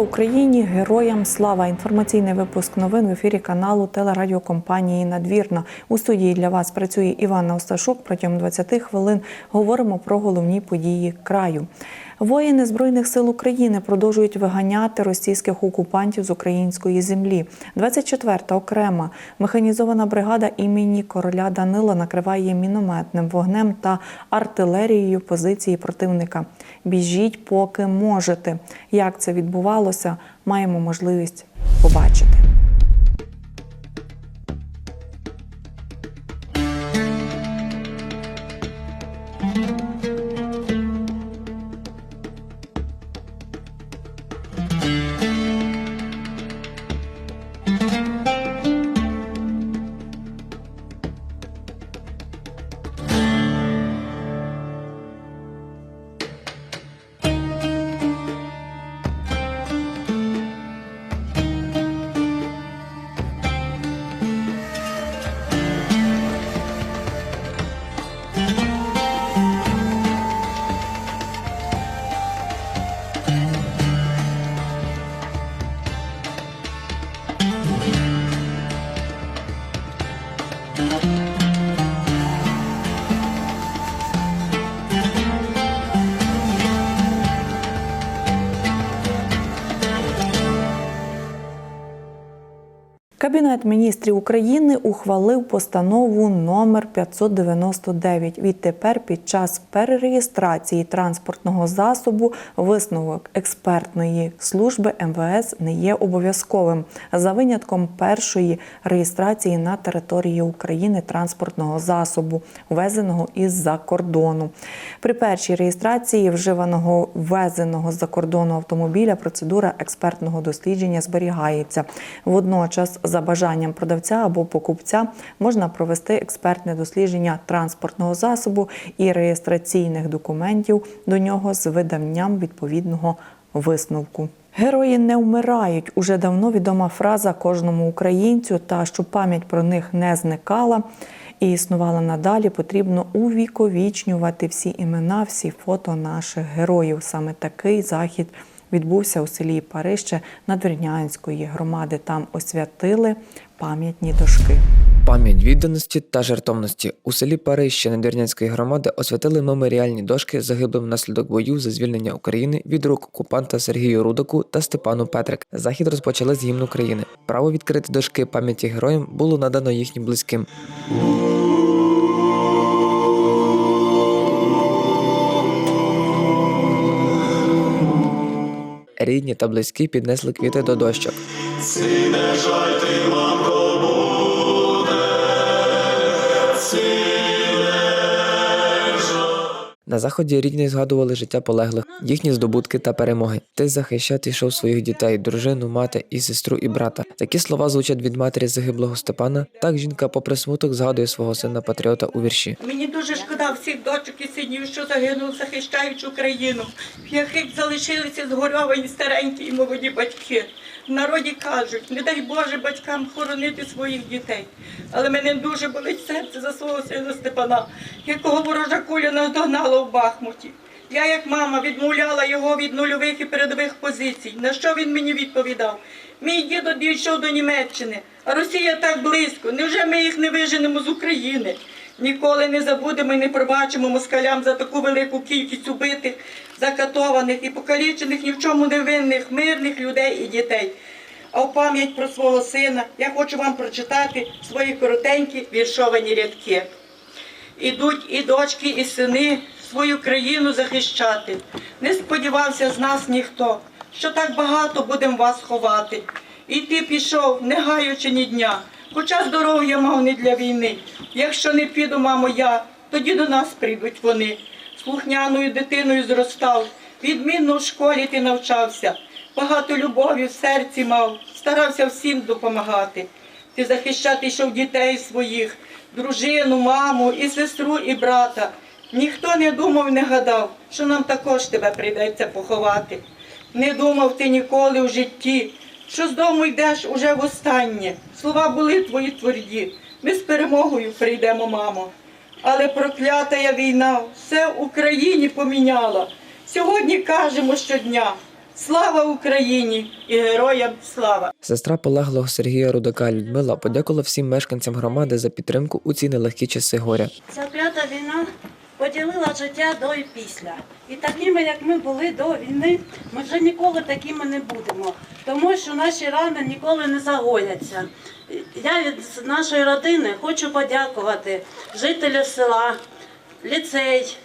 Україні! Героям слава! Інформаційний випуск новин в ефірі каналу телерадіокомпанії Надвірна. У студії для вас працює Івана Осташук. Протягом 20 хвилин говоримо про головні події краю. Воїни Збройних сил України продовжують виганяти російських окупантів з української землі. 24-та окрема механізована бригада імені короля Данила накриває мінометним вогнем та артилерією позиції противника. Біжіть, поки можете. Як це відбувалося, маємо можливість побачити. Thank you. Кабінет міністрів України ухвалив постанову номер 599. Відтепер під час перереєстрації транспортного засобу висновок експертної служби МВС не є обов'язковим за винятком першої реєстрації на території України транспортного засобу, ввезеного із-за кордону. При першій реєстрації вживаного ввезеного з-за кордону автомобіля процедура експертного дослідження зберігається. Водночас, за бажанням продавця або покупця, можна провести експертне дослідження транспортного засобу і реєстраційних документів до нього з виданням відповідного висновку. Герої не вмирають. Уже давно відома фраза кожному українцю, та щоб пам'ять про них не зникала і існувала надалі, потрібно увіковічнювати всі імена, всі фото наших героїв. Саме такий захід відбувся у селі Парище Надвірнянської громади. Там освятили пам'ятні дошки. Пам'ять відданості та жертовності у селі Парище Надвірнянської громади освятили меморіальні дошки загиблим внаслідок бою за звільнення України від рук окупанта Сергію Рудаку та Степану Петрик. Захід розпочали з гімн України. Право відкрити дошки пам'яті героям було надано їхнім близьким. Рідні та близькі піднесли квіти до дощок. Сине жаль ти, мамко, На заході рідні згадували життя полеглих, їхні здобутки та перемоги. Ти захищати йшов своїх дітей, дружину, мати і сестру і брата. Такі слова звучать від матері загиблого Степана. Так жінка, попри смуток, згадує свого сина патріота у вірші. Мені дуже шкода всіх дочок і синів, що загинув, захищаючи Україну, в яких залишилися згорьовані старенькі і молоді батьки. В народі кажуть, не дай Боже батькам хоронити своїх дітей. Але мене дуже болить серце за свого сина Степана, якого ворожа куля наздогнала в Бахмуті. Я, як мама, відмовляла його від нульових і передових позицій. На що він мені відповідав? Мій дідо дійшов до Німеччини, а Росія так близько. Невже ми їх не виженемо з України? Ніколи не забудемо і не пробачимо москалям за таку велику кількість убитих, закатованих і покалічених ні в чому не винних мирних людей і дітей. А в пам'ять про свого сина я хочу вам прочитати свої коротенькі віршовані рядки. Ідуть і дочки, і сини свою країну захищати. Не сподівався з нас ніхто, що так багато будем вас ховати. І ти пішов, не гаючи ні дня, хоча здоров'я мав не для війни. Якщо не піду, мамо, я, тоді до нас прийдуть вони. Слухняною дитиною зростав, відмінно в школі ти навчався. Багато любові в серці мав, старався всім допомагати. Ти захищати йшов дітей своїх, дружину, маму, і сестру, і брата. Ніхто не думав, не гадав, що нам також тебе прийдеться поховати. Не думав ти ніколи в житті, що з дому йдеш уже востаннє. Слова були твої тверді. Ми з перемогою прийдемо, мамо. Але проклята я війна все в Україні поміняла. Сьогодні кажемо щодня. Слава Україні і героям слава! Сестра полеглого Сергія Рудака Людмила подякувала всім мешканцям громади за підтримку у ці нелегкі часи горя. Ця клята війна поділила життя до і після. І такими, як ми були до війни, ми вже ніколи такими не будемо, тому що наші рани ніколи не загояться. Я від нашої родини хочу подякувати жителям села, ліцей,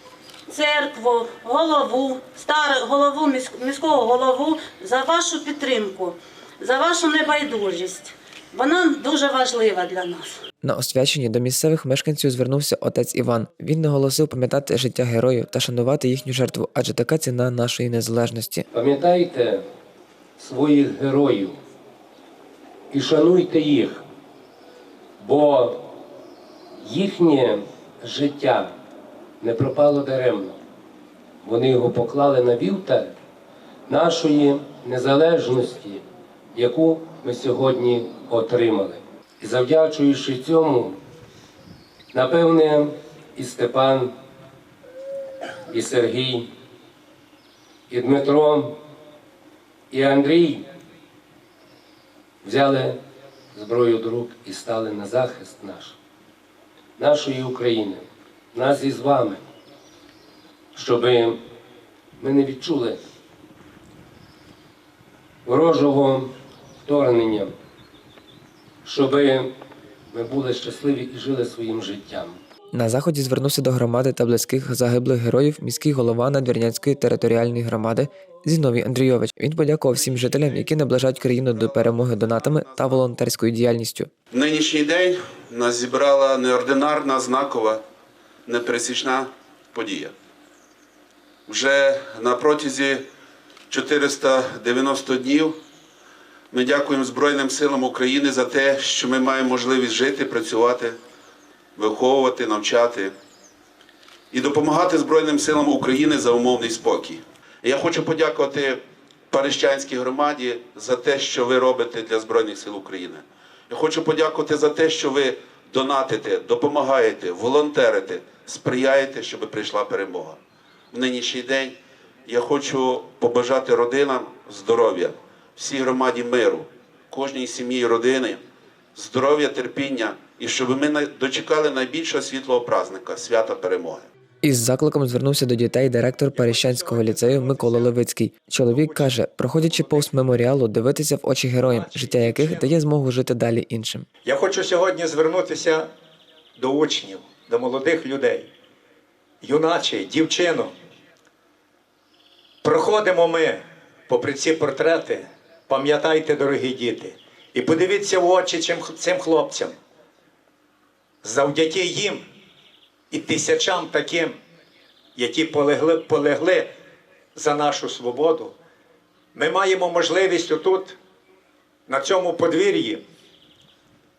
церкву, голову, стар, голову міського голову за вашу підтримку, за вашу небайдужість. Вона дуже важлива для нас. На освяченні до місцевих мешканців звернувся отець Іван. Він наголосив пам'ятати життя героїв та шанувати їхню жертву, адже така ціна нашої незалежності. Пам'ятайте своїх героїв і шануйте їх, бо їхнє життя не пропало даремно. Вони його поклали на вівтар нашої незалежності, яку ми сьогодні отримали. І завдячуючи цьому, напевне, і Степан, і Сергій, і Дмитро, і Андрій взяли зброю до рук і стали на захист наш, нашої України, нас із вами, щоб ми не відчули ворожого вторгнення, щоб ми були щасливі і жили своїм життям. На заході звернувся до громади та близьких загиблих героїв міський голова Надвірнянської територіальної громади Зіновій Андрійович. Він подякував всім жителям, які наближають країну до перемоги донатами та волонтерською діяльністю. В нинішній день нас зібрала неординарна, знакова, непересічна подія. Вже на протязі 490 днів ми дякуємо Збройним силам України за те, що ми маємо можливість жити, працювати, виховувати, навчати і допомагати Збройним силам України за умовний спокій. Я хочу подякувати Парищанській громаді за те, що ви робите для Збройних сил України. Я хочу подякувати за те, що ви донатите, допомагаєте, волонтерите, сприяєте, щоб прийшла перемога. В нинішній день я хочу побажати родинам здоров'я, всій громаді миру, кожній сім'ї родини, здоров'я, терпіння і щоб ми дочекали найбільшого світлого праздника свята перемоги. Із закликом звернувся до дітей директор Перещанського ліцею Микола Левицький. Чоловік каже, проходячи повз меморіалу, дивитися в очі героям, життя яких дає змогу жити далі іншим. Я хочу сьогодні звернутися до учнів, до молодих людей, юначе, дівчину. Проходимо ми попри ці портрети, пам'ятайте, дорогі діти, і подивіться в очі цим, хлопцям. Завдяки їм і тисячам таким, які полегли, полегли за нашу свободу, ми маємо можливість отут, на цьому подвір'ї,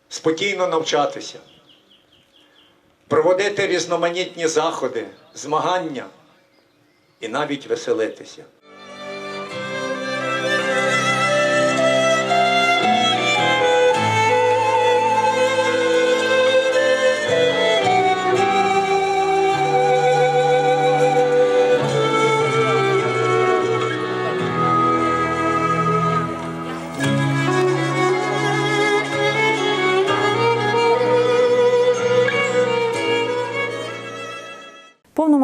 спокійно навчатися, проводити різноманітні заходи, змагання і навіть веселитися.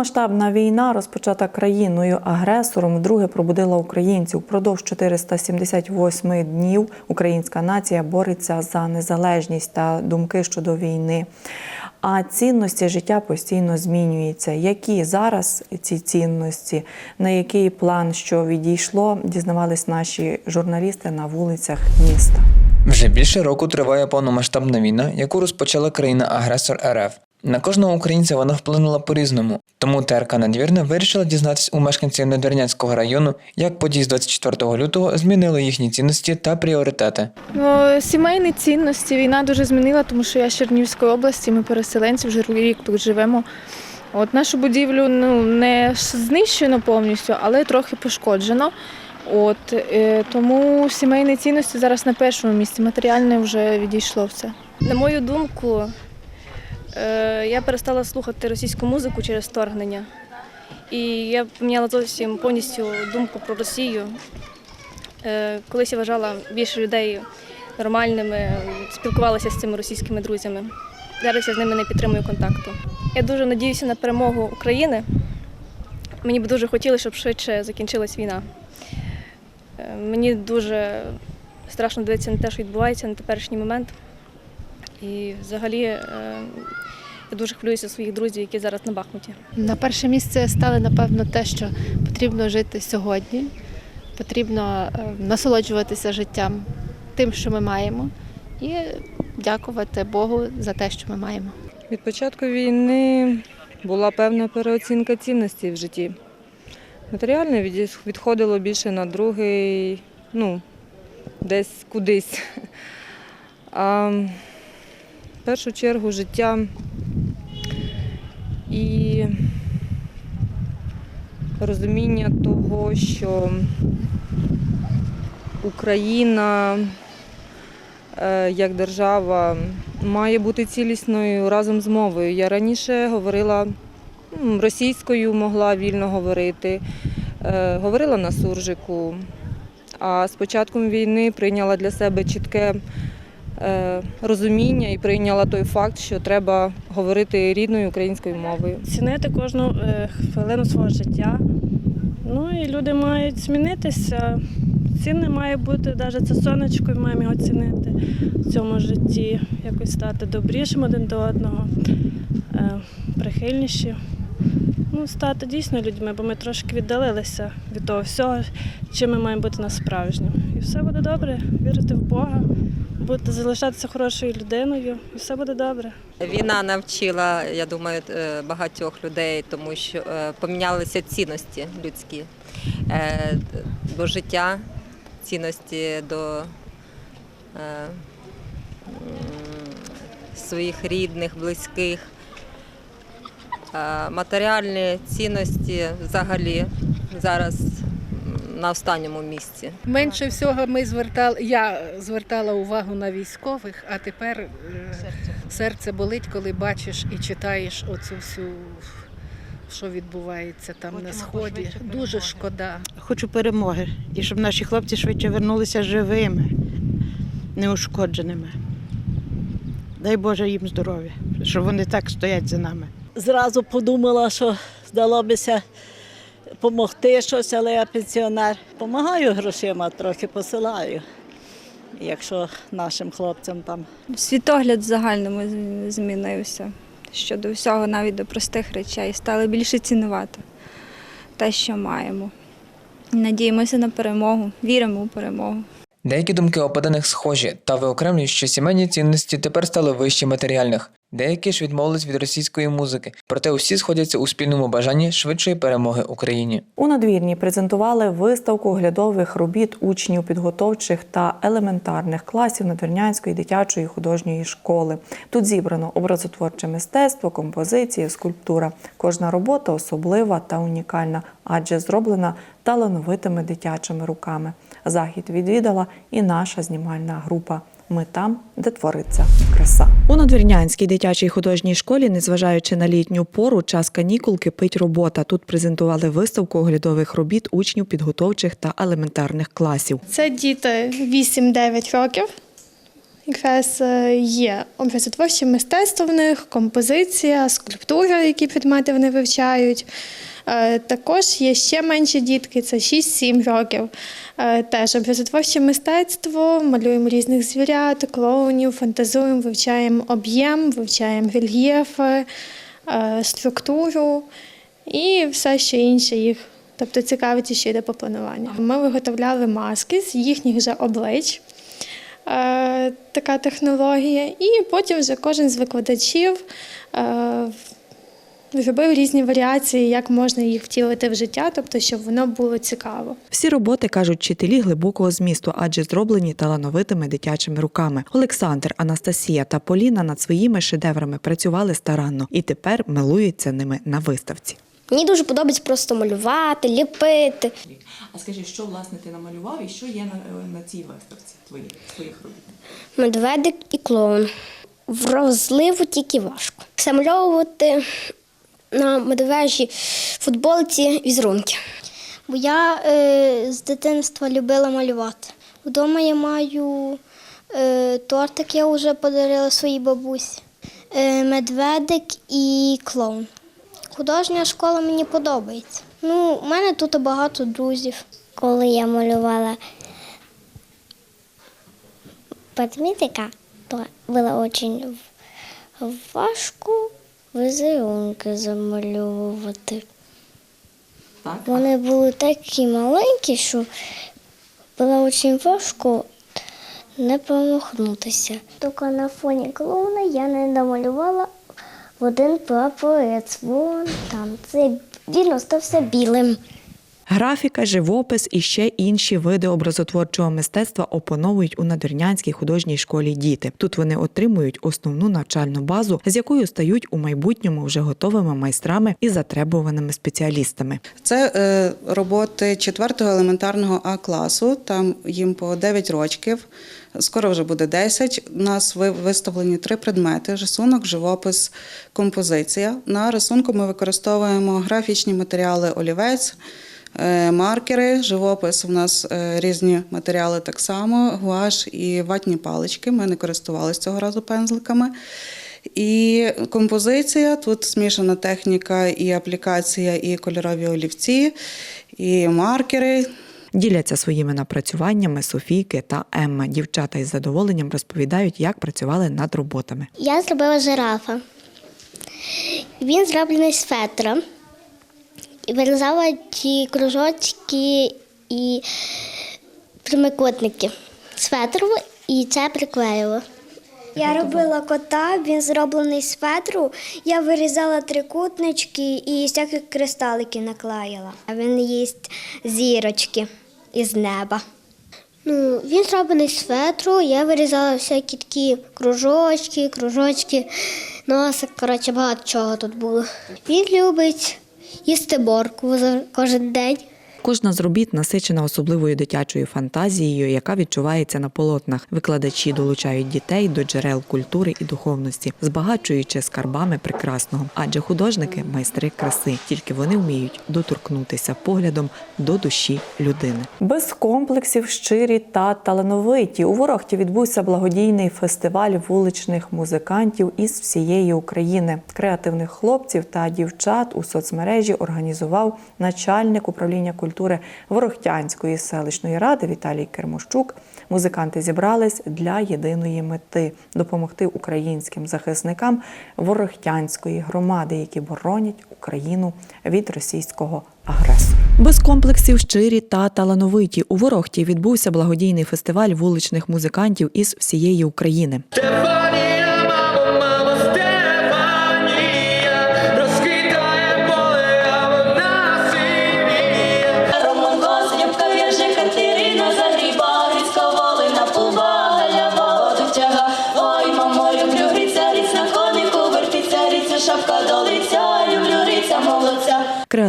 Повномасштабна війна, розпочата країною-агресором, вдруге пробудила українців. Впродовж 478 днів українська нація бореться за незалежність та думки щодо війни. А цінності життя постійно змінюються. Які зараз ці цінності, на який план що відійшло, дізнавались наші журналісти на вулицях міста. Вже більше року триває повномасштабна війна, яку розпочала країна-агресор РФ. На кожного українця вона вплинула по-різному. Тому ТРК Надвірна вирішила дізнатись у мешканців Надвірнянського району, як події з 24 лютого змінили їхні цінності та пріоритети. Ну, сімейні цінності війна дуже змінила, тому що я з Чернівської області, ми переселенці, вже рік тут живемо. От нашу будівлю ну, не знищено повністю, але трохи пошкоджено. От, е, тому сімейні цінності зараз на першому місці, матеріальне вже відійшло все. На мою думку, я перестала слухати російську музику через вторгнення. І я поміняла зовсім повністю думку про Росію. Е, Колись я вважала більше людей нормальними, спілкувалася з цими російськими друзями. Зараз я з ними не підтримую контакту. Я дуже надіюся на перемогу України. Мені б дуже хотілося, щоб швидше закінчилась війна. Е, Мені дуже страшно дивитися на те, що відбувається на теперішній момент. І взагалі е, я дуже хвилююся своїх друзів, які зараз на Бахмуті. На перше місце стали, напевно, те, що потрібно жити сьогодні, потрібно е, насолоджуватися життям тим, що ми маємо, і дякувати Богу за те, що ми маємо. Від початку війни була певна переоцінка цінностей в житті. Матеріальне відходило більше на другий, ну, десь кудись. А в першу чергу життя і розуміння того, що Україна е, як держава має бути цілісною разом з мовою. Я раніше говорила російською, могла вільно говорити, е, говорила на суржику. А з початком війни прийняла для себе чітке розуміння і прийняла той факт, що треба говорити рідною українською мовою. цінити кожну е, хвилину свого життя. Ну і люди мають змінитися. Цінне має бути, навіть це сонечко, і маємо його цінити в цьому житті, якось стати добрішим один до одного, е, прихильніші. Ну, стати дійсно людьми, бо ми трошки віддалилися від того всього, чим ми маємо бути насправжнім. І все буде добре, вірити в Бога, бути, залишатися хорошою людиною, і все буде добре. Війна навчила, я думаю, е, багатьох людей, тому що е, помінялися цінності людські е, до життя, цінності до своїх рідних, близьких. Матеріальні цінності взагалі зараз на останньому місці. Менше всього ми звертали, я звертала увагу на військових, а тепер е, серце болить, коли бачиш і читаєш оцю всю, що відбувається там на сході. Дуже шкода. Хочу перемоги і щоб наші хлопці швидше вернулися живими, неушкодженими. Дай Боже їм здоров'я, щоб вони так стоять за нами. Зразу подумала, що здалося допомогти щось, але я пенсіонер. Помагаю грошима, трохи посилаю, якщо нашим хлопцям там Світогляд в загальному змінився щодо всього, навіть до простих речей. Стали більше цінувати те, що маємо. Надіємося на перемогу, віримо у перемогу. Деякі думки опаданих схожі та виокремлюють, що сімейні цінності тепер стали вищі матеріальних. Деякі ж відмовились від російської музики, проте усі сходяться у спільному бажанні швидшої перемоги Україні. У надвірні презентували виставку оглядових робіт учнів підготовчих та елементарних класів Надвірнянської дитячої художньої школи. Тут зібрано образотворче мистецтво, композиція, скульптура. Кожна робота особлива та унікальна, адже зроблена талановитими дитячими руками. Захід відвідала і наша знімальна група. Ми там, де твориться краса. У надвірнянській дитячій художній школі, незважаючи на літню пору, час канікул кипить робота. Тут презентували виставку оглядових робіт учнів підготовчих та елементарних класів. Це діти 8-9 років. Якраз е, є образотворче мистецтво в них, композиція, скульптура, які предмети вони вивчають. Е, Також є ще менші дітки, це 6-7 років. Е, Теж образотворче мистецтво, малюємо різних звірят, клоунів, фантазуємо, вивчаємо об'єм, вивчаємо рельєфи, е, структуру і все ще інше їх. Тобто цікавить ще йде по плануванню. Ми виготовляли маски з їхніх же облич. Така технологія, і потім вже кожен з викладачів е, робив різні варіації, як можна їх втілити в життя, тобто щоб воно було цікаво. Всі роботи кажуть вчителі глибокого змісту, адже зроблені талановитими дитячими руками. Олександр, Анастасія та Поліна над своїми шедеврами працювали старанно і тепер милуються ними на виставці. Мені дуже подобається просто малювати, ліпити. А скажи, що власне ти намалював і що є на, на цій виставці твоїх, твоїх робіт? Медведик і клоун. Вразливо тільки важко. Замальовувати на медвежій футболці візерунки. бо я е, з дитинства любила малювати. Вдома я маю е, тортик, я вже подарила своїй бабусі, е, медведик і клоун. Художня школа мені подобається. Ну, у мене тут багато друзів. Коли я малювала подмітика, то було дуже важко візерунки Так. Вони були такі маленькі, що було дуже важко не промахнутися. Тільки на фоні клоуна я не намалювала один прапорець. Вон там це він остався білим. Графіка, живопис і ще інші види образотворчого мистецтва опановують у надвірнянській художній школі діти. Тут вони отримують основну навчальну базу, з якою стають у майбутньому вже готовими майстрами і затребуваними спеціалістами. Це е, роботи 4-го елементарного А класу. Там їм по 9 років. Скоро вже буде 10. У нас ви- виставлені три предмети: рисунок, живопис, композиція. На рисунку ми використовуємо графічні матеріали олівець. Е, Маркери, живопис у нас е, різні матеріали так само, гуаш і ватні палички. Ми не користувалися цього разу пензликами. І композиція тут змішана техніка, і аплікація, і кольорові олівці, і маркери. Діляться своїми напрацюваннями Софійки та Емма. Дівчата із задоволенням розповідають, як працювали над роботами. Я зробила жирафа. Він зроблений з фетра. Вирізала ті кружочки і прямокутники з фетру і це приклеїла. Я робила кота, він зроблений з фетру. Я вирізала трикутнички і всякі кристалики наклеїла. А він їсть зірочки із неба. Ну, він зроблений з фетру, я вирізала всякі такі кружочки, кружочки, носик, коротше, багато чого тут було. Він любить їсти борку за- кожен день. Кожна з робіт насичена особливою дитячою фантазією, яка відчувається на полотнах. Викладачі долучають дітей до джерел культури і духовності, збагачуючи скарбами прекрасного. Адже художники майстри краси, тільки вони вміють доторкнутися поглядом до душі людини. Без комплексів, щирі та талановиті. У Ворохті відбувся благодійний фестиваль вуличних музикантів із всієї України. Креативних хлопців та дівчат у соцмережі організував начальник управління культури Ворохтянської селищної ради Віталій Кермощук. Музиканти зібрались для єдиної мети допомогти українським захисникам Ворохтянської громади, які боронять Україну від російського агресора. Без комплексів щирі та талановиті у Ворохті відбувся благодійний фестиваль вуличних музикантів із всієї України.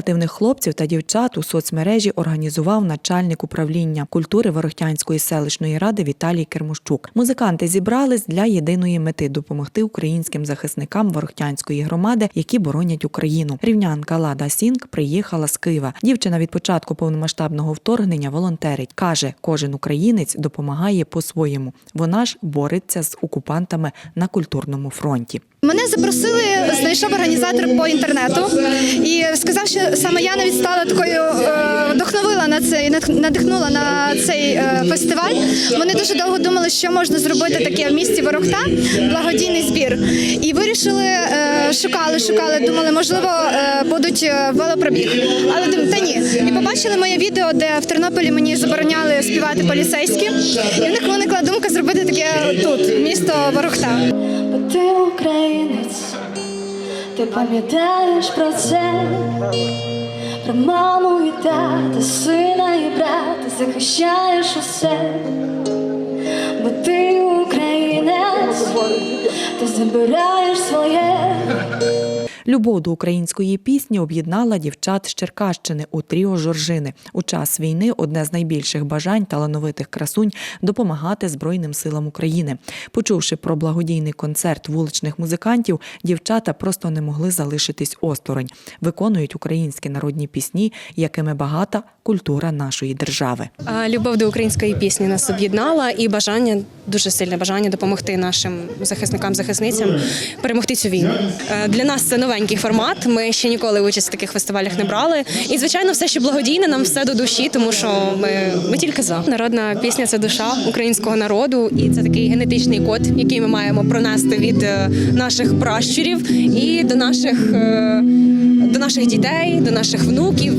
Креативних хлопців та дівчат у соцмережі організував начальник управління культури Ворохтянської селищної ради Віталій Кермощук. Музиканти зібрались для єдиної мети допомогти українським захисникам Ворохтянської громади, які боронять Україну. Рівнянка Лада Сінк приїхала з Києва. Дівчина від початку повномасштабного вторгнення волонтерить. каже, кожен українець допомагає по-своєму. Вона ж бореться з окупантами на культурному фронті. Мене запросили, знайшов організатор по інтернету і сказав, що саме я навіть стала такою е, вдохновила на це і надихнула на цей е, фестиваль. Вони дуже довго думали, що можна зробити таке в місті Ворохта, благодійний збір. І вирішили, е, шукали, шукали, думали, можливо, будуть велопробіг. Але та ні. І побачили моє відео, де в Тернополі мені забороняли співати поліцейські. І в них виникла думка зробити таке тут, місто Ворохта. Бо ти українець, ти пам'ятаєш про це, про маму і тата, сина і брата, захищаєш усе, бо ти українець, ти забираєш своє. Любов до української пісні об'єднала дівчат з Черкащини у тріо Жоржини. У час війни одне з найбільших бажань талановитих красунь допомагати Збройним силам України. Почувши про благодійний концерт вуличних музикантів, дівчата просто не могли залишитись осторонь. Виконують українські народні пісні, якими багата культура нашої держави. Любов до української пісні нас об'єднала і бажання, дуже сильне бажання допомогти нашим захисникам, захисницям перемогти цю війну. Для нас це новенький формат. Ми ще ніколи участь в таких фестивалях не брали. І звичайно, все, що благодійне, нам все до душі, тому що ми, ми тільки за народна пісня це душа українського народу, і це такий генетичний код, який ми маємо пронести від е, наших пращурів і до наших. е, До наших дітей, до наших внуків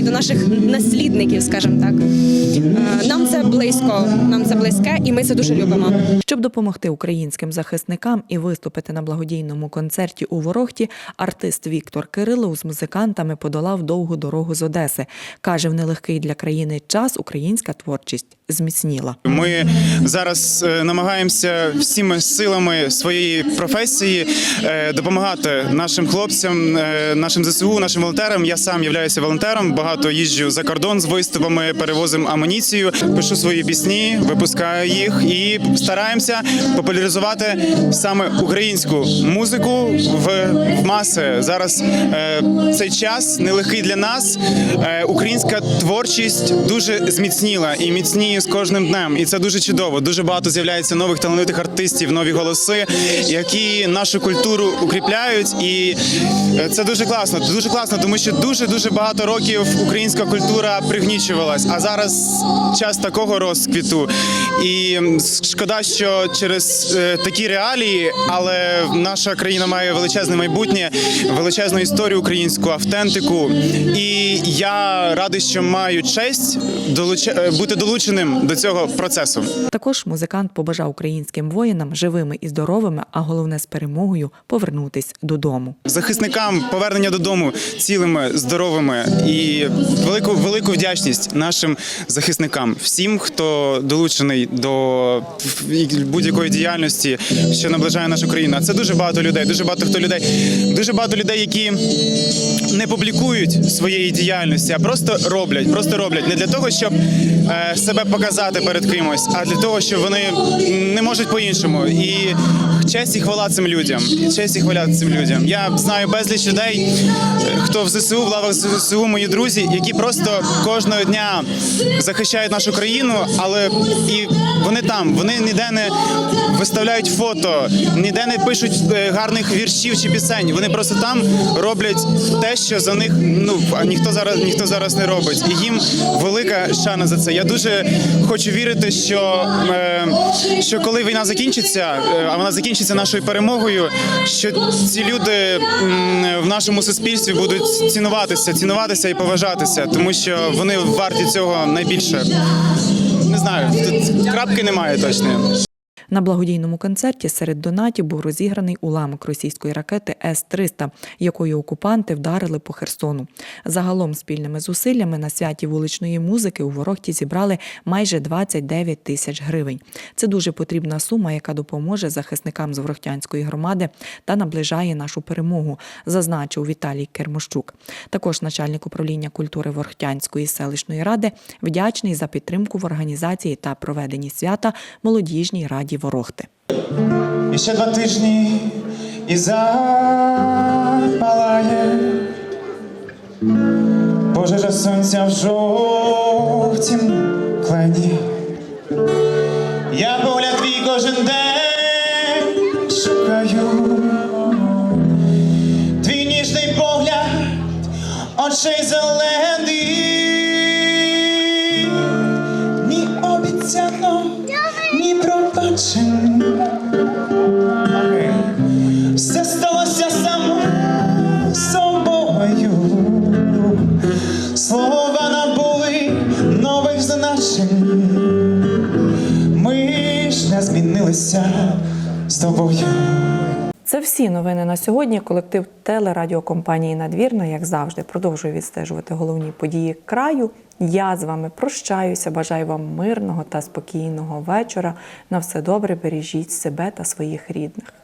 і до наших наслідників, скажімо так. Е, Нам це близько, нам це близьке, і ми це дуже любимо. Щоб допомогти українським захисникам і виступити на благодійному концерті у Ворохті, артист Віктор Кирилов з музикантами подолав довгу дорогу з Одеси. Каже, в нелегкий для країни час українська творчість зміцніла. Ми зараз е, намагаємося всіми силами своєї професії е, допомагати нашим хлопцям, нашим ЗСУ, нашим волонтерам. Я сам являюся волонтером. Багато їжджу за кордон з виступами, перевозимо амуніцію, пишу свої пісні, випускаю їх і стараємося популяризувати саме українську музику в, в маси. Зараз е, цей час нелегкий для нас. Е, українська творчість дуже зміцніла і міцніє з кожним днем. І це дуже чудово. Дуже багато з'являється нових талановитих артистів, нові голоси, які нашу культуру укріпляють. І е, це дуже класно. Дуже класно, тому що дуже дуже багато років українська культура пригнічувалась. А зараз час такого розквіту. І шкода, що через е, такі реалії, але наша країна має величезне майбутнє, величезну історію українську, автентику. І я радий, що маю честь е, бути долученим до цього процесу. Також музикант побажав українським воїнам живими і здоровими, а головне з перемогою повернутись додому. Захисникам повернення додому цілими, здоровими і велику велику вдячність нашим захисникам, всім, хто долучений до будь-якої діяльності, що наближає нашу країну. Це дуже багато людей, дуже багато хто людей, дуже багато людей, які не публікують своєї діяльності, а просто роблять, просто роблять не для того, щоб е, себе показати перед кимось, а для того, що вони не можуть по-іншому. І честь і хвала цим людям. Честь і хваля цим людям. Я знаю безліч людей, е, хто в ЗСУ, в лавах ЗСУ, мої друзі, які просто кожного дня захищають нашу країну, але і вони там, вони ніде не виставляють фото, ніде не пишуть е, гарних віршів чи пісень. Вони просто там роблять те, що за них ну а ніхто зараз ніхто зараз не робить. І їм велика шана за це. Я дуже хочу вірити, що, е, що коли війна закінчиться, е, а вона закінчиться нашою перемогою, що ці люди в нашому суспільстві будуть цінуватися, цінуватися і поважатися, тому що вони варті цього найбільше. Не знаю, крапки немає точної. На благодійному концерті серед донатів був розіграний уламок російської ракети С-300, якою окупанти вдарили по Херсону. Загалом спільними зусиллями на святі вуличної музики у Ворохті зібрали майже 29 тисяч гривень. Це дуже потрібна сума, яка допоможе захисникам з Ворохтянської громади та наближає нашу перемогу, зазначив Віталій Кермощук. Також начальник управління культури Ворохтянської селищної ради вдячний за підтримку в організації та проведенні свята молодіжній раді Ворохти. І ще два тижні і запалає пожежа сонця в жовтім клені. Собою. Слова набули нових значень. Ми ж не змінилися з тобою. Це всі новини на сьогодні. Колектив телерадіокомпанії Надвірна, як завжди, продовжує відстежувати головні події краю. Я з вами прощаюся. Бажаю вам мирного та спокійного вечора. На все добре, бережіть себе та своїх рідних.